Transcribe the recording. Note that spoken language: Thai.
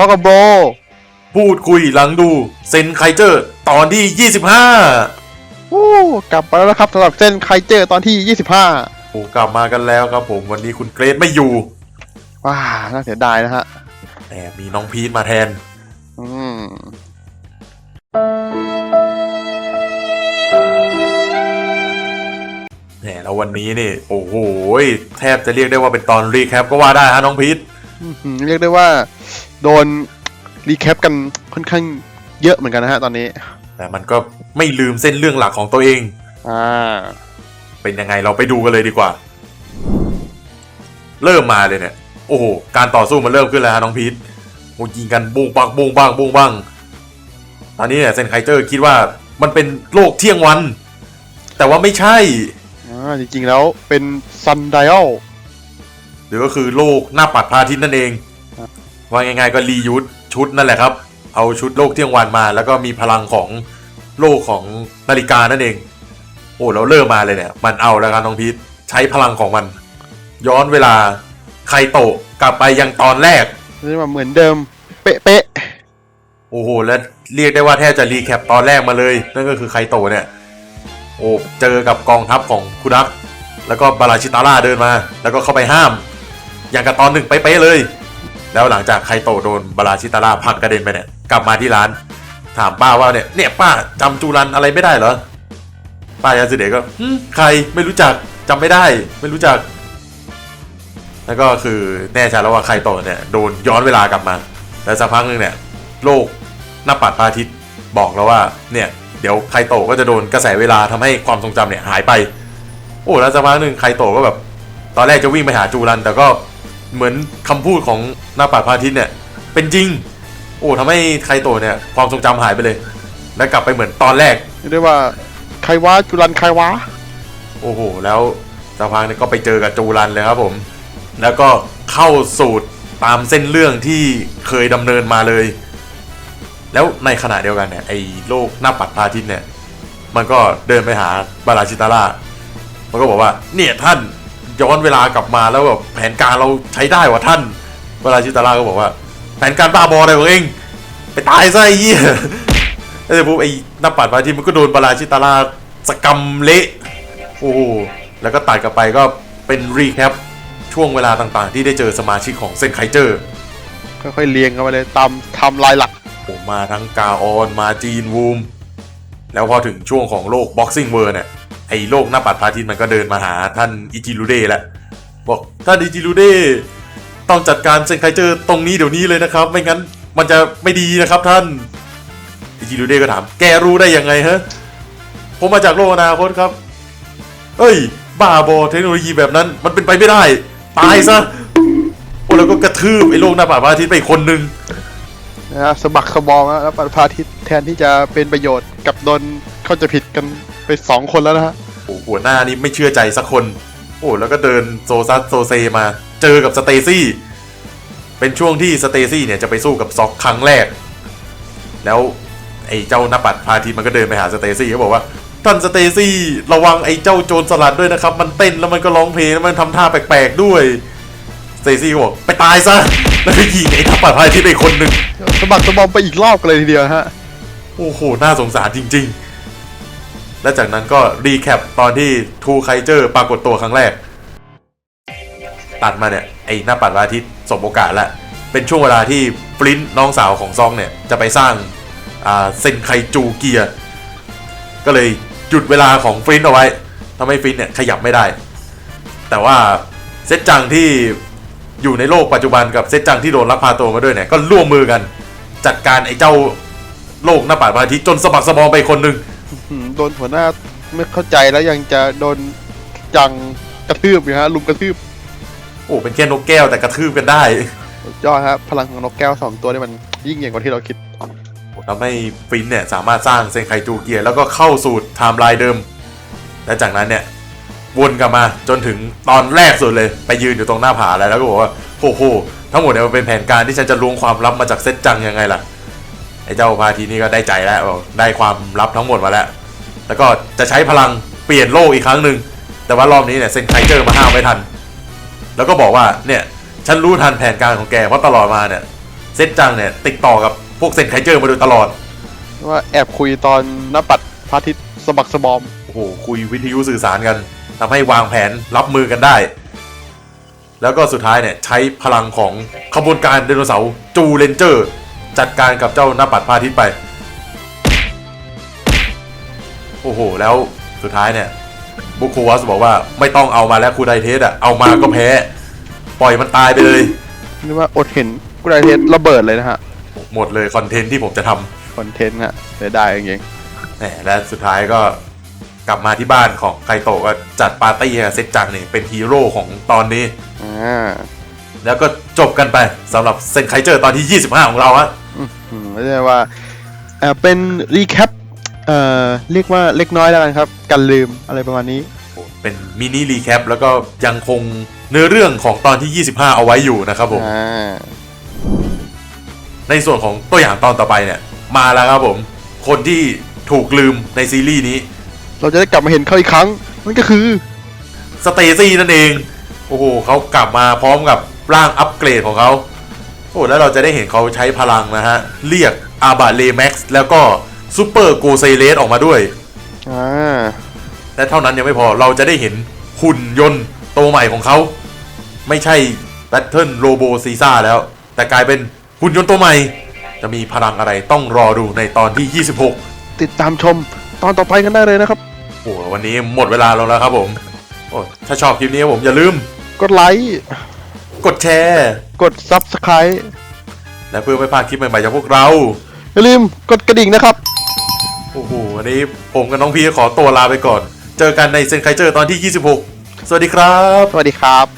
ทอกับโบ พูดคุยหลังดูเซนไคเจอร์ตอนที่ 25โอ้กลับมาแล้วนะครับสำหรับเส้นไคเจอร์ตอนที่ 25โอ้กลับมากันแล้วครับผมวันนี้คุณเกรซไม่อยู่ ว้าน่าเสียดายนะฮะ แต่มีน้องพีทมาแทน อืม แหมแล้ววันนี้นี่ โอ้โห แทบจะเรียกได้ว่าเป็นตอนรีแคปก็ว่าได้ฮะน้องพีท อื้อหือเรียกได้ว่า โดนรีแคปกันค่อนข้างเยอะเหมือนกันนะฮะตอนนี้ แต่มันก็ไม่ลืมเส้นเรื่องหลักของตัวเอง อ่า เป็นยังไงเราไปดูกันเลยดีกว่า เริ่มมาเลยเนี่ย โอ้โห การต่อสู้มันเริ่มขึ้นแล้วฮะน้องพีทโอ้ยิงกันบุ้งปังบุ้งบ้างบุ้งบ้างตอนนี้เนี่ยเซนไคเตอร์คิดว่ามันเป็นโลกเที่ยงวัน แต่ว่าไม่ใช่อ่าจริงๆแล้วเป็นซันไดอลหรือก็คือโลกหน้าปัดพระอาทิตย์นั่นเองครับ ว่าง่ายๆก็รียูสชุดนั่นแหละครับ เอาชุดโลกเที่ยงวันมา แล้วก็มีพลังของโลกของนาฬิกานั่นเอง โอ้เราเริ่มมาเลยเนี่ย มันเอาแล้วครับน้องพีทใช้พลังของมัน ย้อนเวลาไคโตะกลับไปยังตอนแรกเรียกว่าเหมือนเดิม เป๊ะโอ้โหและเรียกได้ว่าแทบจะรีแคปตอนแรกมาเลย นั่นก็คือไคโตะเนี่ย โอ้เจอกับกองทัพของคุดัก แล้วก็บาราชิตาร่าเดินมา แล้วก็เข้าไปห้าม อย่างกับตอนหนึ่งเป๊ะๆเลย แล้วหลังจากไคโตะโดนบาราชิตาร่าผลักกระเด็นไปเนี่ยกลับมาที่ร้าน ถามป้าว่าเนี่ยเนี่ยป้าจำจูรันอะไรไม่ได้เหรอป้ายาสุเดะก็หึใครไม่รู้จักจำไม่ได้ ไม่รู้จัก แล้วก็คือแน่ใจแล้วว่าไคโตะเนี่ยโดนย้อนเวลากลับมา แล้วสักพักหนึงเนี่ยโลกหน้าปัดพระอาทิตย์บอกแล้วว่าเนี่ยเดี๋ยวไคโตะก็จะโดนกระแสเวลาทำให้ความทรงจำเนี่ยหายไป โอ้แล้วสักพักหนึ่งไคโตะก็แบบ ตอนแรกจะวิ่งไปหาจูรัน แต่ก็ เหมือนคำพูดของหน้าปัดพระอาทิตย์เนี่ย เป็นจริง โอ้ทำให้ไคโตะเนี่ย ความทรงจำหายไปเลย แล้วกลับไปเหมือนตอนแรกๆเรียกได้ว่าใครวะจุลันใครวะโอ้โห แล้วสักพักเนี่ยก็ไปเจอกับจูรันเลยครับผม แล้วก็เข้าสูตรตามเส้นเรื่องที่เคยดำเนินมาเลย แล้วในขณะเดียวกันเนี่ยไอ้โลกหน้าปัดพระอาทิตย์เนี่ย มันก็เดินไปหาบาราชิตาร่ามันก็บอกว่าเนี่ยท่าน ย้อนเวลากลับมาแล้วแบบแผนการเราใช้ได้ว่ะท่านบาราชิตาร่าก็บอกว่า แผนการบ้าบออะไรของเอง ไปตายซะไอ้เหี้ยแล้วเสร็จปุ๊บไอ้หน้าปัดพระอาทิตย์มันก็โดนบาราชิตาร่าสกรรมเละโอ้โหแล้วก็ตัดกลับไปก็เป็นรีแคปช่วงเวลาต่างๆ ที่ได้เจอสมาชิกของเซนไคเจอร์ค่อยๆเรียงกันไปเลยตามไทำลายหลัก ผมมาทั้งกาออนมาจีนวูม แล้วพอถึงช่วงของโลกบ็อกซิ่งเวอร์เนี่ย ไอ้โลกหน้าปัดพาทิตย์มันก็เดินมาหาท่านอิจิรุเดะแหละบอกท่านอิจิรุเดะต้องจัดการเซนไคเจอร์ตรงนี้เดี๋ยวนี้เลยนะครับ ไม่งั้นมันจะไม่ดีนะครับท่านอิจิรุเดะก็ถาม แกรู้ได้ยังไงฮะผมมาจากโลกอนาคตครับ เอ้ย บ้าบอเทคโนโลยีแบบนั้น มันเป็นไปไม่ได้ ตายซะโอ้แล้วก็กระทืบไอ้โลกหน้าปัดพระอาทิตย์ไปอีกคนนึงนะฮะสะบักสะบอมแล้วพระอาทิตย์แทนที่จะเป็นประโยชน์กับโดน เข้าใจะผิดกันไปสองคนแล้วนะฮะโอ้โหหัวหน้านี่ไม่เชื่อใจสักคน โอ้แล้วก็เดินโซซัสโซเซมา เจอกับสเตซี่ เป็นช่วงที่สเตซี่เนี่ยจะไปสู้กับซ็อกครั้งแรก แล้วไอ้เจ้าหน้าปัดพาทิตย์มันก็เดินไปหาสเตซี่ก็บอกว่าท่านสเตซี่ระวังไอ้เจ้าโจรสลัดด้วยนะครับ มันเต้นแล้วมันก็ร้องเพลงแล้วมันทำท่าแปลกๆด้วยสเตซี่ก็บอกไปตายซะแล้วก็ยิงไอ้หน้าปัดพาทิตย์ไปคนหนึ่งสะบักสะบอมไปอีกรอบกันเลยทีเดียวฮะโอ้โหน่าสงสารจริง ๆ และจากนั้นก็รีแคปตอนที่ทูไคเจอร์ปรากฏตัวครั้งแรก ตัดมาเนี่ย ไอ้หน้าปัดวันอาทิตย์สมโอกาสล้วเป็นช่วงเวลาที่ฟลินต์น้องสาวของซองเนี่ย จะไปสร้างเซนไคจูเกียร์ก็เลยหยุดเวลาของฟลินเอาไว้ทำให้ฟลินเนี่ยขยับไม่ได้ แต่ว่าเซตจังที่อยู่ในโลกปัจจุบันกับเซตจังที่โดนลักพาตัวมาด้วยเนี่ยก็ร่วมมือกัน จัดการไอ้เจ้าโลกหน้าปัดพราทิตย์จนสะบักสะบอมไปคนหนึ่ง โดนหัวหน้าไม่เข้าใจแล้วยังจะโดนจังกระทืบอยู่ฮะลุมกระทืบโอ้เป็นแค่นกแก้วแต่กระทืบกันได้สุดยอดฮะพลังของนกแก้วสองตัวนี่มันยิ่งใหญ่กว่าที่เราคิดทำให้ฟินเนี่ยสามารถสร้างเซนไคจูเกียร์แล้วก็เข้าสู่ไทม์ไลน์เดิม และจากนั้นเนี่ยวนกลับมาจนถึงตอนแรกสุดเลยไปยืนอยู่ตรงหน้าผาแล้วแล้วก็บอกว่าโอ้โหทั้งหมดเนี่ยมันเป็นแผนการที่ฉันจะล้วงความลับมาจากเซตจังยังไงล่ะ ไอ้เจ้าพาทีนี่ก็ได้ใจแล้วบอกได้ความลับทั้งหมดมาแล้ว แล้วก็จะใช้พลังเปลี่ยนโลกอีกครั้งหนึ่งแต่ว่ารอบนี้เนี่ยเซนไคเจอร์มาห้ามไม่ทัน แล้วก็บอกว่าเนี่ยฉันรู้ทันแผนการของแกเพราะตลอดมาเนี่ยเเซตจังเนี่ยติดต่อกับพวกเซนไคเจอร์มาโดยตลอดว่าแอบคุยตอนหน้าปัดพระอาทิตย์สะบักสะบอมโอ้โหคุยวิทยุสื่อสารกันทำให้วางแผนรับมือกันได้ แล้วก็สุดท้ายเนี่ยใช้พลังของขบวนการไดโนเสาร์จูเลนเจอร์ จัดการกับเจ้าหน้าปัดพระอาทิตย์ไป โอ้โห แล้วสุดท้ายเนี่ยบุคโควาสบอกว่าไม่ต้องเอามาแล้วคูไดเทสอะเอามาก็แพ้ ปล่อยมันตายไปเลยนี่ว่าอดเห็นกุไรเทสระเบิดเลยนะฮะหมดเลยคอนเทนต์ที่ผมจะทำคอนเทนต์ฮะเสียดายจริงแหมและสุดท้ายก็กลับมาที่บ้านของไคโตะก็จัดปาร์ตี้ให้กับเซตจังนี่เป็นฮีโร่ของตอนนี้ ๆอ่า แล้วก็จบกันไปสำหรับเซนไคเจอร์ตอนที่ 25 ของเราฮะอืมไม่ใช่ว่าเอ่อเป็นรีแคปเอ่อเรียกว่าเล็กน้อยแล้วกันครับกันลืมอะไรประมาณนี้ เป็นมินิรีแคปแล้วก็ยังคงเนื้อเรื่องของตอนที่ 25 เอาไว้อยู่นะครับผม อ่า ในส่วนของตัวอย่างตอนต่อไปเนี่ย มาแล้วครับผม คนที่ถูกลืมในซีรีส์นี้ เราจะได้กลับมาเห็นเขาอีกครั้ง นั่นก็คือ สเตซี่นั่นเอง โอ้โหเขากลับมาพร้อมกับ ร่างอัปเกรดของเขาโอ้แล้วเราจะได้เห็นเขาใช้พลังนะฮะ เรียกอาบาเลแม็กซ์แล้วก็ซูเปอร์โกเซเลสออกมาด้วยอ่าและเท่านั้นยังไม่พอเราจะได้เห็นหุ่นยนต์ตัวใหม่ของเขา ไม่ใช่แบทเทิลโรโบซีซ่าแล้ว แต่กลายเป็นหุ่นยนต์ตัวใหม่ จะมีพลังอะไรต้องรอดูในตอนที่ 26 ติดตามชมตอนต่อไปกันได้เลยนะครับโอ้โหวันนี้หมดเวลาลงแล้วครับผมโอ้ถ้าชอบคลิปนี้ผมอย่าลืมกดไลค์ กดแชร์ กด Subscribe และเพื่อไม่พลาดคลิปใหม่ๆจากพวกเรา อย่าลืมกดกระดิ่งนะครับ โอ้โหวันนี้ผมกับน้องพีขอตัวลาไปก่อน เจอกันในเซนไคเจอร์ตอนที่ 26 สวัสดีครับ สวัสดีครับ